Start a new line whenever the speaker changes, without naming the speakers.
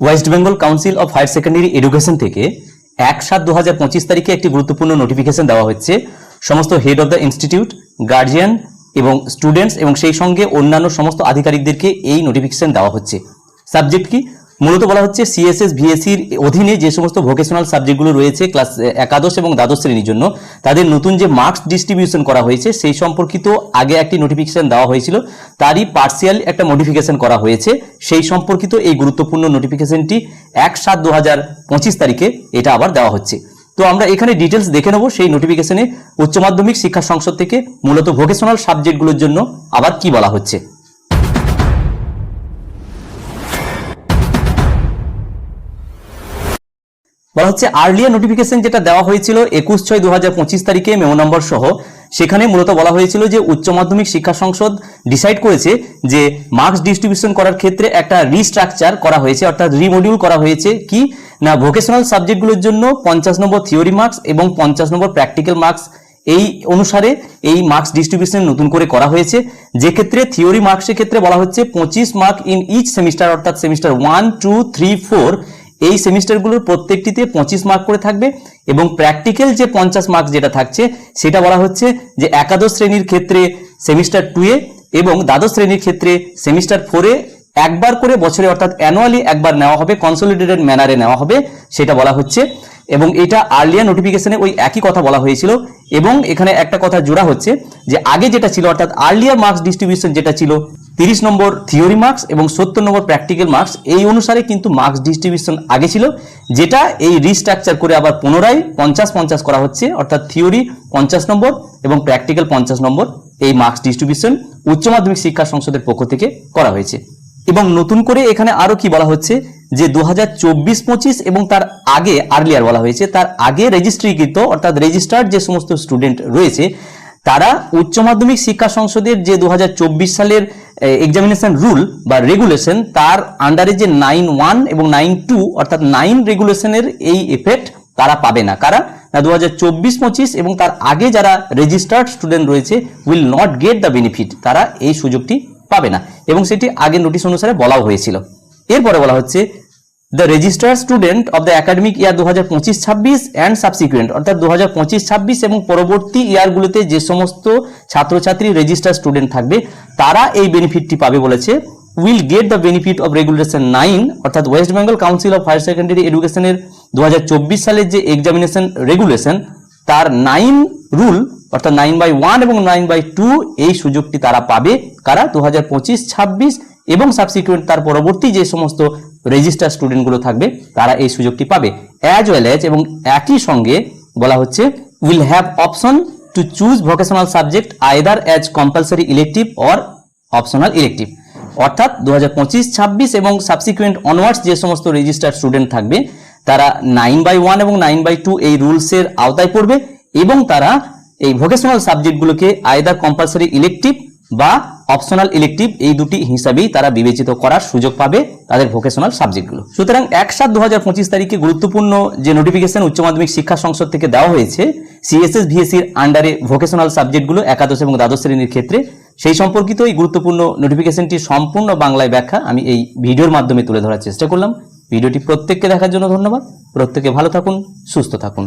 West Bengal council of higher secondary education থেকে এক সাত দু হাজার পঁচিশ তারিখে একটি গুরুত্বপূর্ণ নোটিফিকেশন দেওয়া হচ্ছে। সমস্ত head of the institute guardian এবং স্টুডেন্টস এবং সেই সঙ্গে অন্যান্য সমস্ত আধিকারিকদেরকে এই নোটিফিকেশন দেওয়া হচ্ছে। সাবজেক্ট কি? মূলত বলা হচ্ছে সিএসএস ভিএসির অধীনে যে সমস্ত ভোকেশনাল সাবজেক্টগুলো রয়েছে ক্লাস একাদশ এবং দ্বাদশ শ্রেণির জন্য, তাদের নতুন যে মার্কস ডিস্ট্রিবিউশন করা হয়েছে, সেই সম্পর্কিত আগে একটি নোটিফিকেশন দেওয়া হয়েছিল, তারই পার্সিয়াল একটা নোটিফিকেশন করা হয়েছে। সেই সম্পর্কিত এই গুরুত্বপূর্ণ নোটিফিকেশনটি এক সাত দু পঁচিশ তারিখে এটা আবার দেওয়া হচ্ছে। তো আমরা এখানে ডিটেলস দেখে নেব, সেই নোটিফিকেশনে উচ্চ মাধ্যমিক শিক্ষা সংসদ থেকে মূলত ভোকেশনাল সাবজেক্টগুলোর জন্য আবার কি বলা হচ্ছে। বলা হচ্ছে আর্লিয়ার নোটিফিকেশন যেটা দেওয়া হয়েছিল একুশ ছয় দু তারিখে মেমো নম্বর সহ, সেখানে মূলত বলা হয়েছিল যে উচ্চ মাধ্যমিক শিক্ষা সংসদ ডিসাইড করেছে যে মার্কস ডিস্ট্রিবিউশন করার ক্ষেত্রে একটা রিস্ট্রাকচার করা হয়েছে, অর্থাৎ রিমডিউল করা হয়েছে। কি? না ভোকেশনাল সাবজেক্টগুলোর জন্য পঞ্চাশ নম্বর থিওরি মার্কস এবং পঞ্চাশ নম্বর প্র্যাকটিক্যাল মার্কস এই অনুসারে এই মার্কস ডিস্ট্রিবিউশন নতুন করে করা হয়েছে। যে ক্ষেত্রে থিওরি মার্কসের ক্ষেত্রে বলা হচ্ছে পঁচিশ মার্ক ইন ইচ সেমিস্টার অর্থাৎ semester one two three four এই সেমিস্টারগুলোর প্রত্যেকটিতে পঁচিশ মার্ক করে থাকবে এবং প্র্যাকটিক্যাল যে পঞ্চাশ মার্ক যেটা থাকছে, সেটা বলা হচ্ছে যে একাদশ শ্রেণির ক্ষেত্রে সেমিস্টার টুয়ে এবং দ্বাদশ শ্রেণির ক্ষেত্রে সেমিস্টার ফোরে একবার করে বছরে অর্থাৎ অ্যানুয়ালি একবার নেওয়া হবে কনসোলিডেটেড ম্যানারে নেওয়া হবে, সেটা বলা হচ্ছে। এবং এটা আর্লিয়ার নোটিফিকেশনে ওই একই কথা বলা হয়েছিল এবং এখানে একটা কথা জোড়া হচ্ছে যে আগে যেটা ছিল অর্থাৎ আর্লিয়ার মার্কস ডিস্ট্রিবিউশন যেটা ছিল তিরিশ নম্বর থিওরি মার্কস এবং সত্তর নম্বর প্র্যাকটিক্যাল মার্কস, এই অনুসারে কিন্তু মার্কস ডিস্ট্রিবিউশন আগে ছিল, যেটা এই রিস্ট্রাকচার করে আবার পুনরায় পঞ্চাশ পঞ্চাশ করা হচ্ছে, অর্থাৎ থিওরি পঞ্চাশ নম্বর এবং প্র্যাকটিক্যাল পঞ্চাশ নম্বর এই মার্কস ডিস্ট্রিবিউশন উচ্চ মাধ্যমিক শিক্ষা সংসদের পক্ষ থেকে করা হয়েছে। এবং নতুন করে এখানে আরও কি বলা হচ্ছে, যে দু হাজার চব্বিশ পঁচিশ এবং তার আগে আর্লিয়ার বলা হয়েছে, তার আগে রেজিস্ট্রিকৃত, অর্থাৎ রেজিস্টার্ড যে সমস্ত স্টুডেন্ট রয়েছে, তারা উচ্চ মাধ্যমিক শিক্ষা সংসদের যে দু হাজার চব্বিশ সালের এক্সামিনেশন রুল বা রেগুলেশন তার আন্ডারে যে নাইন ওয়ান এবং নাইন টু অর্থাৎ নাইন রেগুলেশনের এই এফেক্ট তারা পাবে না। কারণ, না দু হাজার চব্বিশ পঁচিশ এবং তার আগে যারা রেজিস্টার্ড স্টুডেন্ট রয়েছে will not get the benefit তারা এই সুযোগটি পাবে না। এবং সেটি আগের নোটিশ অনুসারে বলাও হয়েছিল। এরপরে বলা হচ্ছে the register student of the academic year দু হাজার পঁচিশ ছাব্বিশ অ্যান্ড সাবসিকুয়েন্ট অর্থাৎ দু হাজার পঁচিশ ছাব্বিশ এবং পরবর্তী ইয়ারগুলোতে যে সমস্ত ছাত্রছাত্রী রেজিস্টার স্টুডেন্ট থাকবে, তারা এই বেনিফিটটি পাবে বলেছে। Will get the benefit of regulation nine অর্থাৎ West Bengal council of higher secondary এডুকেশনের দু হাজার চব্বিশ সালের যে এক্সামিনেশন রেগুলেশন তার নাইন রুল অর্থাৎ নাইন বাই ওয়ান এবং নাইন বাই টু এই সুযোগটি তারা পাবে। কারা? দু হাজার পঁচিশ ছাব্বিশ এবং সাবসিকুয়েন্ট তার পরবর্তী যে সমস্ত রেজিস্টার স্টুডেন্টগুলো থাকবে, তারা এই সুযোগটি পাবে। অ্যাজ ওয়েল এজ এবং একই সঙ্গে বলা হচ্ছে will have option to choose vocational subject either as compulsory elective or optional elective অর্থাৎ দু হাজার এবং সাবসিকুয়েন্ট অনওয়ার্ডস যে সমস্ত রেজিস্টার্ড স্টুডেন্ট থাকবে, তারা নাইন বাই ওয়ান এবং নাইন বাই টু এই রুলসের আওতায় পড়বে এবং তারা এই ভোকেশনাল সাবজেক্টগুলোকে আয়দার কম্পালসারি ইলেকটিভ বা অপশনাল ইলেকটিভ এই দুটি হিসাবেই তারা বিবেচিত করার সুযোগ পাবে তাদের ভোকেশনাল সাবজেক্টগুলো সুতরাং এক সাত দু তারিখে গুরুত্বপূর্ণ যে নোটিফিকেশন উচ্চ মাধ্যমিক শিক্ষা সংসদ থেকে দেওয়া হয়েছে সিএসএস ভিএসির আন্ডারে ভোকেশনাল সাবজেক্টগুলো একাদশ এবং দ্বাদশ শ্রেণির ক্ষেত্রে, সেই সম্পর্কিত এই গুরুত্বপূর্ণ নোটিফিকেশনটি সম্পূর্ণ বাংলায় ব্যাখ্যা আমি এই ভিডিওর মাধ্যমে তুলে ধরার চেষ্টা করলাম। ভিডিওটি প্রত্যেককে দেখার জন্য ধন্যবাদ। প্রত্যেকে ভালো থাকুন, সুস্থ থাকুন।